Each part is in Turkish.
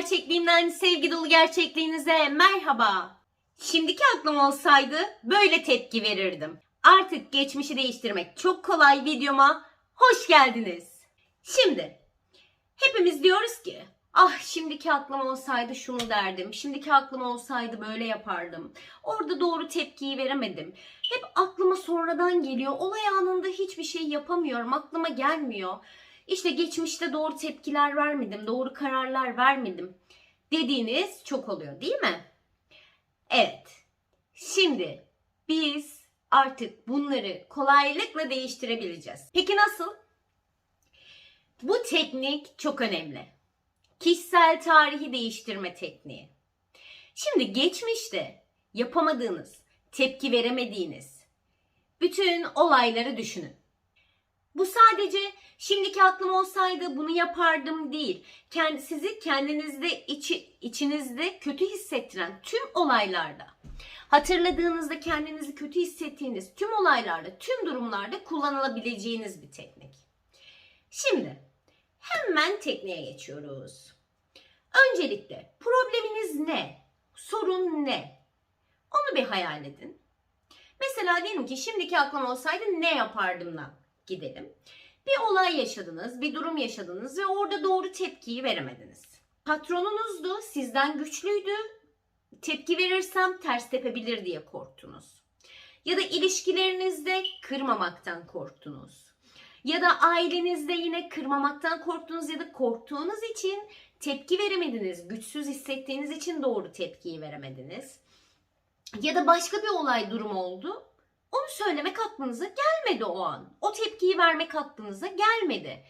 gerçekliğimden sevgi dolu gerçekliğinize merhaba. Şimdiki aklım olsaydı böyle tepki verirdim. Artık geçmişi değiştirmek çok kolay videoma hoş geldiniz. Şimdi hepimiz diyoruz ki ah şimdiki aklım olsaydı şunu derdim. Şimdiki aklım olsaydı böyle yapardım. Orada doğru tepkiyi veremedim. Hep aklıma sonradan geliyor. Olay anında hiçbir şey yapamıyorum. Aklıma gelmiyor. İşte geçmişte doğru tepkiler vermedim, doğru kararlar vermedim dediğiniz çok oluyor değil mi? Evet. Şimdi biz artık bunları kolaylıkla değiştirebileceğiz. Peki nasıl? Bu teknik çok önemli. Kişisel tarihi değiştirme tekniği. Şimdi geçmişte yapamadığınız, tepki veremediğiniz bütün olayları düşünün. Bu sadece şimdiki aklım olsaydı bunu yapardım değil. Kendi, sizi kendinizde içi, içinizde kötü hissettiren tüm olaylarda hatırladığınızda kendinizi kötü hissettiğiniz tüm olaylarda, tüm durumlarda kullanılabileceğiniz bir teknik. Şimdi hemen tekniğe geçiyoruz. Öncelikle probleminiz ne? Sorun ne? Onu bir hayal edin. Mesela diyelim ki şimdiki aklım olsaydı ne yapardımdan gidelim. Bir olay yaşadınız, bir durum yaşadınız ve orada doğru tepkiyi veremediniz. Patronunuzdu, sizden güçlüydü. Tepki verirsem ters tepebilir diye korktunuz. Ya da ilişkilerinizde kırmamaktan korktunuz. Ya da ailenizde yine kırmamaktan korktunuz ya da korktuğunuz için tepki veremediniz. Güçsüz hissettiğiniz için doğru tepkiyi veremediniz. Ya da başka bir olay durum oldu. Onu söylemek aklınıza gelmedi o an. O tepkiyi vermek aklınıza gelmedi.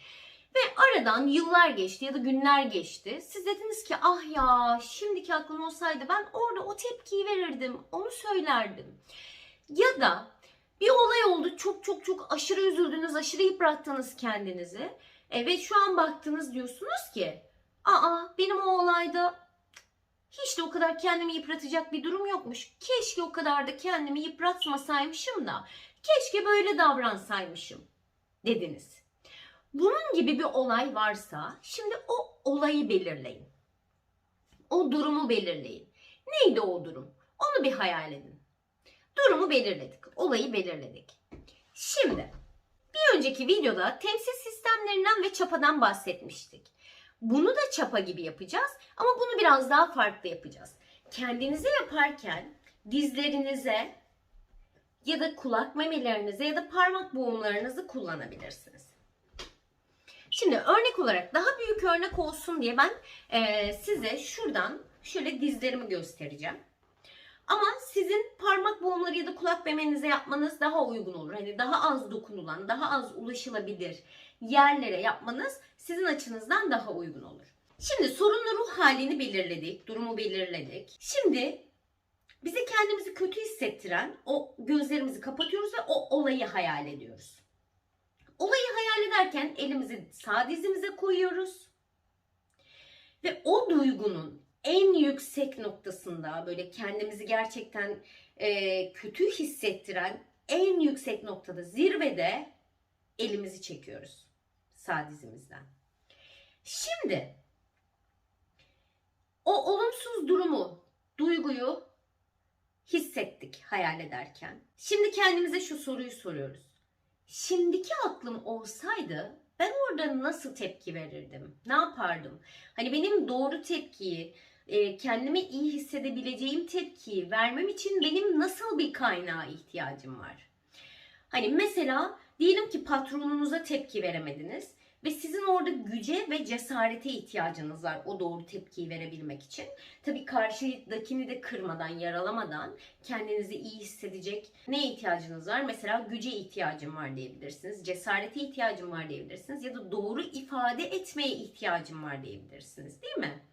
Ve aradan yıllar geçti ya da günler geçti. Siz dediniz ki ah ya şimdiki aklım olsaydı ben orada o tepkiyi verirdim. Onu söylerdim. Ya da bir olay oldu çok çok çok aşırı üzüldünüz, aşırı yıprattınız kendinizi. Evet şu an baktınız diyorsunuz ki aa benim o olayda de o kadar kendimi yıpratacak bir durum yokmuş. Keşke o kadar da kendimi yıpratmasaymışım da. Keşke böyle davransaymışım dediniz. Bunun gibi bir olay varsa şimdi o olayı belirleyin. O durumu belirleyin. Neydi o durum? Onu bir hayal edin. Durumu belirledik. Olayı belirledik. Şimdi bir önceki videoda temsil sistemlerinden ve çapadan bahsetmiştik. Bunu da çapa gibi yapacağız ama bunu biraz daha farklı yapacağız. Kendinize yaparken dizlerinize ya da kulak memelerinize ya da parmak boğumlarınızı kullanabilirsiniz. Şimdi örnek olarak daha büyük örnek olsun diye ben eee, size şuradan şöyle dizlerimi göstereceğim. Ama sizin parmak boğumları ya da kulak memenize yapmanız daha uygun olur. Hani daha az dokunulan, daha az ulaşılabilir yerlere yapmanız sizin açınızdan daha uygun olur. Şimdi sorunlu ruh halini belirledik, durumu belirledik. Şimdi bize kendimizi kötü hissettiren o gözlerimizi kapatıyoruz ve o olayı hayal ediyoruz. Olayı hayal ederken elimizi sağ dizimize koyuyoruz. Ve o duygunun en yüksek noktasında böyle kendimizi gerçekten e, kötü hissettiren en yüksek noktada zirvede elimizi çekiyoruz sağ dizimizden. Şimdi o olumsuz durumu, duyguyu hissettik hayal ederken. Şimdi kendimize şu soruyu soruyoruz. Şimdiki aklım olsaydı ben orada nasıl tepki verirdim? Ne yapardım? Hani benim doğru tepkiyi, e, kendimi iyi hissedebileceğim tepkiyi vermem için benim nasıl bir kaynağa ihtiyacım var? Hani mesela diyelim ki patronunuza tepki veremediniz ve sizin orada güce ve cesarete ihtiyacınız var o doğru tepkiyi verebilmek için. Tabii karşıdakini de kırmadan, yaralamadan kendinizi iyi hissedecek ne ihtiyacınız var? Mesela güce ihtiyacım var diyebilirsiniz. Cesarete ihtiyacım var diyebilirsiniz. Ya da doğru ifade etmeye ihtiyacım var diyebilirsiniz değil mi?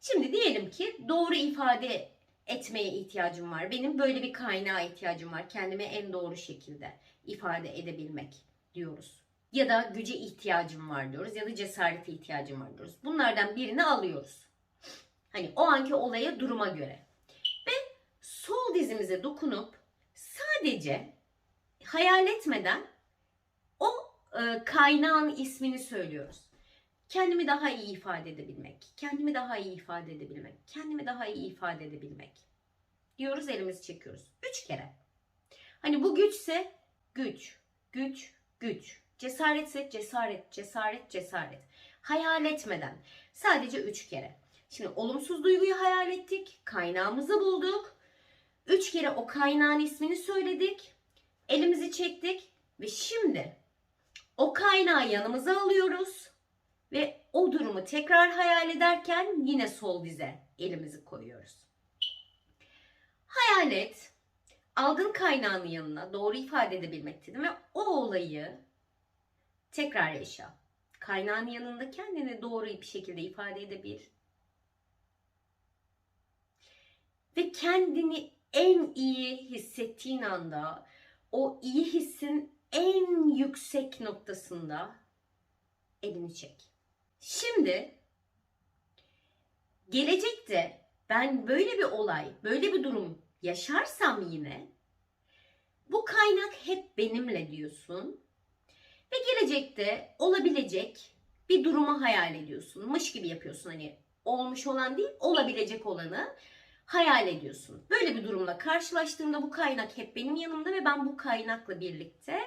Şimdi diyelim ki doğru ifade etmeye ihtiyacım var. Benim böyle bir kaynağa ihtiyacım var. Kendimi en doğru şekilde ifade edebilmek diyoruz. Ya da güce ihtiyacım var diyoruz ya da cesarete ihtiyacım var diyoruz. Bunlardan birini alıyoruz. Hani o anki olaya duruma göre. Ve sol dizimize dokunup sadece hayal etmeden o e, kaynağın ismini söylüyoruz. Kendimi daha iyi ifade edebilmek, kendimi daha iyi ifade edebilmek, kendimi daha iyi ifade edebilmek. Diyoruz elimizi çekiyoruz. Üç kere. Hani bu güçse güç, güç, güç. Cesaretse cesaret, cesaret, cesaret. Hayal etmeden. Sadece üç kere. Şimdi olumsuz duyguyu hayal ettik. Kaynağımızı bulduk. Üç kere o kaynağın ismini söyledik. Elimizi çektik. Ve şimdi o kaynağı yanımıza alıyoruz. Ve o durumu tekrar hayal ederken yine sol dize elimizi koyuyoruz. Hayal et. Aldın kaynağının yanına doğru ifade edebilmek dedim ve o olayı tekrar yaşa. Kaynağın yanında kendini doğru bir şekilde ifade edebil. Ve kendini en iyi hissettiğin anda o iyi hissin en yüksek noktasında elini çek. Şimdi gelecekte ben böyle bir olay, böyle bir durum yaşarsam yine bu kaynak hep benimle diyorsun ve gelecekte olabilecek bir durumu hayal ediyorsun. Mış gibi yapıyorsun hani olmuş olan değil olabilecek olanı hayal ediyorsun. Böyle bir durumla karşılaştığımda bu kaynak hep benim yanımda ve ben bu kaynakla birlikte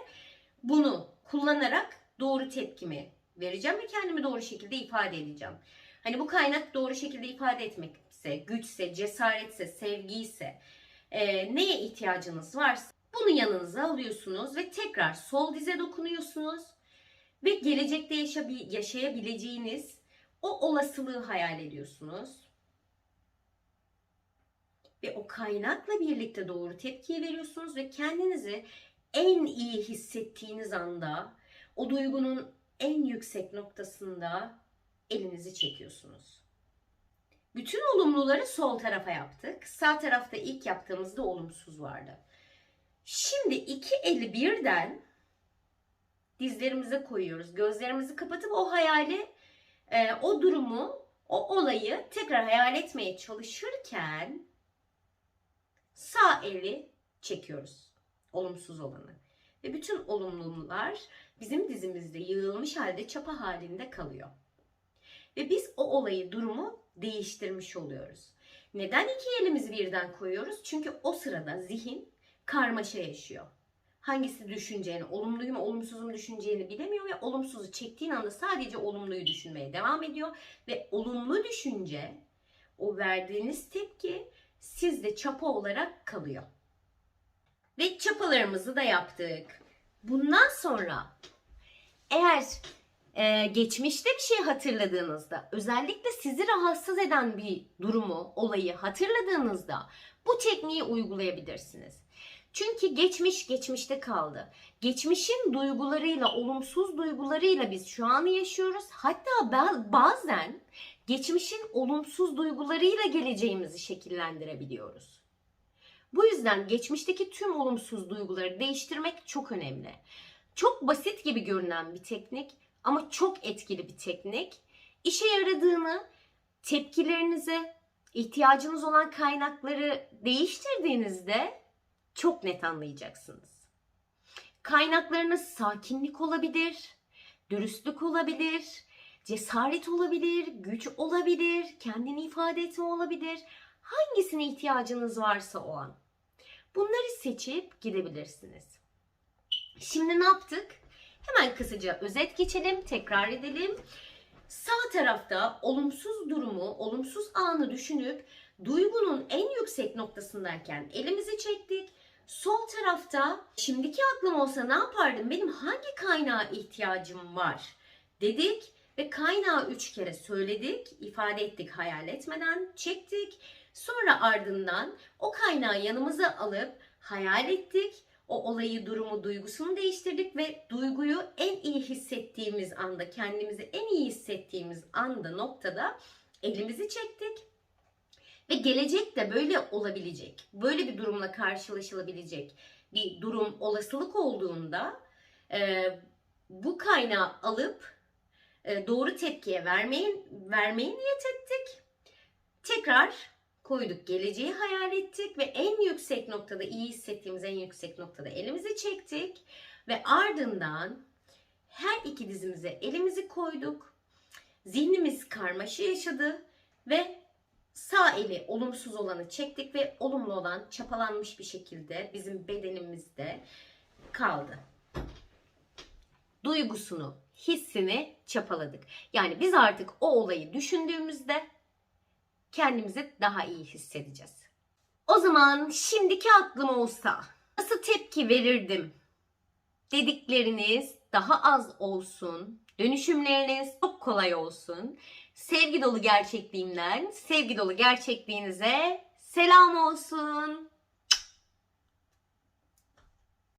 bunu kullanarak doğru tepkimi vereceğim ve kendimi doğru şekilde ifade edeceğim. Hani bu kaynak doğru şekilde ifade etmekse, güçse, cesaretse, sevgiyse, e, neye ihtiyacınız varsa bunu yanınıza alıyorsunuz ve tekrar sol dize dokunuyorsunuz ve gelecekte yaşayabileceğiniz o olasılığı hayal ediyorsunuz. Ve o kaynakla birlikte doğru tepkiyi veriyorsunuz ve kendinizi en iyi hissettiğiniz anda o duygunun en yüksek noktasında elinizi çekiyorsunuz. Bütün olumluları sol tarafa yaptık. Sağ tarafta ilk yaptığımızda olumsuz vardı. Şimdi iki eli birden dizlerimize koyuyoruz. Gözlerimizi kapatıp o hayali, e, o durumu, o olayı tekrar hayal etmeye çalışırken sağ eli çekiyoruz. Olumsuz olanı. Ve bütün olumlular bizim dizimizde yığılmış halde çapa halinde kalıyor. Ve biz o olayı, durumu değiştirmiş oluyoruz. Neden iki elimizi birden koyuyoruz? Çünkü o sırada zihin karmaşa yaşıyor. Hangisi düşüneceğini, olumluyu mu olumsuzu mu düşüneceğini bilemiyor ve olumsuzu çektiğin anda sadece olumluyu düşünmeye devam ediyor. Ve olumlu düşünce, o verdiğiniz tepki sizde çapa olarak kalıyor. Ve çapalarımızı da yaptık. Bundan sonra eğer e, geçmişte bir şey hatırladığınızda, özellikle sizi rahatsız eden bir durumu, olayı hatırladığınızda bu tekniği uygulayabilirsiniz. Çünkü geçmiş geçmişte kaldı. Geçmişin duygularıyla, olumsuz duygularıyla biz şu anı yaşıyoruz. Hatta ba- bazen geçmişin olumsuz duygularıyla geleceğimizi şekillendirebiliyoruz. Bu yüzden geçmişteki tüm olumsuz duyguları değiştirmek çok önemli. Çok basit gibi görünen bir teknik ama çok etkili bir teknik. İşe yaradığını tepkilerinize, ihtiyacınız olan kaynakları değiştirdiğinizde çok net anlayacaksınız. Kaynaklarınız sakinlik olabilir, dürüstlük olabilir, cesaret olabilir, güç olabilir, kendini ifade etme olabilir. Hangisine ihtiyacınız varsa o an. Bunları seçip gidebilirsiniz. Şimdi ne yaptık? Hemen kısaca özet geçelim, tekrar edelim. Sağ tarafta olumsuz durumu, olumsuz anı düşünüp duygunun en yüksek noktasındayken elimizi çektik. Sol tarafta şimdiki aklım olsa ne yapardım? Benim hangi kaynağa ihtiyacım var? Dedik ve kaynağı üç kere söyledik, ifade ettik hayal etmeden, çektik. Sonra ardından o kaynağı yanımıza alıp hayal ettik. O olayı, durumu, duygusunu değiştirdik ve duyguyu en iyi hissettiğimiz anda, kendimizi en iyi hissettiğimiz anda, noktada elimizi çektik. Ve gelecekte böyle olabilecek, böyle bir durumla karşılaşılabilecek bir durum, olasılık olduğunda e, bu kaynağı alıp e, doğru tepkiye vermeyi, vermeyi niyet ettik. Tekrar koyduk. Geleceği hayal ettik ve en yüksek noktada iyi hissettiğimiz en yüksek noktada elimizi çektik ve ardından her iki dizimize elimizi koyduk. Zihnimiz karmaşa yaşadı ve sağ eli olumsuz olanı çektik ve olumlu olan çapalanmış bir şekilde bizim bedenimizde kaldı. Duygusunu, hissini çapaladık. Yani biz artık o olayı düşündüğümüzde kendimizi daha iyi hissedeceğiz. O zaman şimdiki aklım olsa nasıl tepki verirdim dedikleriniz daha az olsun. Dönüşümleriniz çok kolay olsun. Sevgi dolu gerçekliğimden, sevgi dolu gerçekliğinize selam olsun.